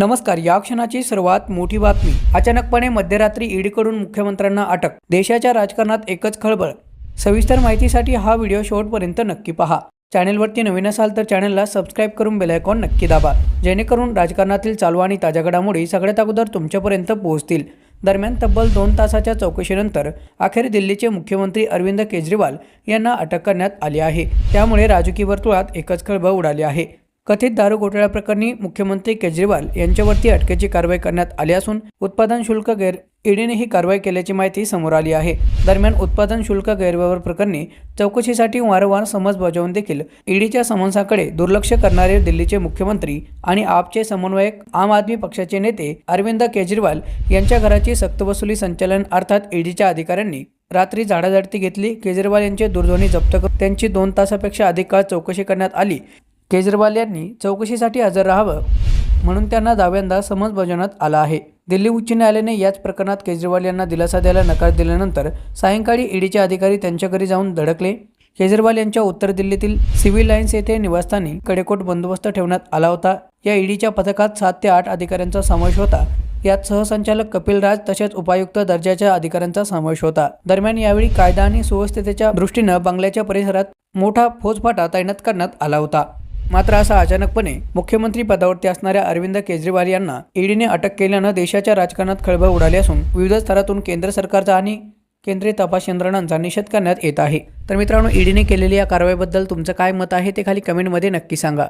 नमस्कार या क्षणाची सर्वात मोठी बातमी. अचानकपणे मध्यरात्री ईडीकडून मुख्यमंत्र्यांना अटक. देशाच्या राजकारणात एकच खळबळ. सविस्तर माहितीसाठी हा व्हिडिओ शेवटपर्यंत नक्की पहा. चॅनेलवरती नवीन असाल तर चॅनलला सबस्क्राईब करून बेलायकॉन नक्की दाबा. जेणेकरून राजकारणातील चालू आणि ताज्या घडामोडी सगळ्यात अगोदर तुमच्यापर्यंत पोहोचतील. दरम्यान तब्बल दोन तासाच्या चौकशीनंतर अखेर दिल्लीचे मुख्यमंत्री अरविंद केजरीवाल यांना अटक करण्यात आली आहे. त्यामुळे राजकीय वर्तुळात एकच खळबळ उडाली आहे. कथित दारू घोटाळ्याप्रकरणी मुख्यमंत्री केजरीवाल यांच्यावरती अटकेची कारवाई करण्यात आली असून उत्पादन शुल्क गैर ईडीने ही कारवाई केल्याची माहिती समोर आली आहे. दरम्यान उत्पादन शुल्क गैरव्यवहार प्रकरणी चौकशीसाठी वारंवार समज बजावून देखील ईडीच्या समन्साकडे दुर्लक्ष करणारे दिल्लीचे मुख्यमंत्री आणि आपचे समन्वयक आम आदमी पक्षाचे नेते अरविंद केजरीवाल यांच्या घराची सक्तवसुली संचालन अर्थात ईडीच्या अधिकाऱ्यांनी रात्री झाडाझडती घेतली. केजरीवाल यांचे दूरध्वनी जप्त करून त्यांची दोन तासापेक्षा अधिक काळ चौकशी करण्यात आली. केजरीवाल यांनी चौकशीसाठी हजर राहावं म्हणून त्यांना दाव्यांदा समज बजावण्यात आला आहे. दिल्ली उच्च न्यायालयाने याच प्रकरणात केजरीवाल यांना दिलासा द्यायला नकार दिल्यानंतर सायंकाळी ईडीचे अधिकारी त्यांच्या घरी जाऊन धडकले. केजरीवाल यांच्या उत्तर दिल्लीतील सिव्हिल लाईन्स येथे निवासस्थानी कडेकोट बंदोबस्त ठेवण्यात आला होता. या ईडीच्या पथकात सात ते आठ अधिकाऱ्यांचा समावेश होता. यात सहसंचालक कपिल राज तसेच उपायुक्त दर्जाच्या अधिकाऱ्यांचा समावेश होता. दरम्यान यावेळी कायदा आणि सुव्यवस्थेच्या दृष्टीनं बंगल्याच्या परिसरात मोठा फौजफाटा तैनात करण्यात आला होता. मात्र असा अचानकपणे मुख्यमंत्री पदावरती असणाऱ्या अरविंद केजरीवाल यांना ईडीने अटक केल्यानं देशाच्या राजकारणात खळबळ उडाली असून विविध स्तरातून केंद्र सरकारचा आणि केंद्रीय तपास यंत्रणांचा निषेध करण्यात येत आहे. तर मित्रांनो ईडीने केलेल्या या कारवाईबद्दल तुमचं काय मत आहे ते खाली कमेंटमध्ये नक्की सांगा.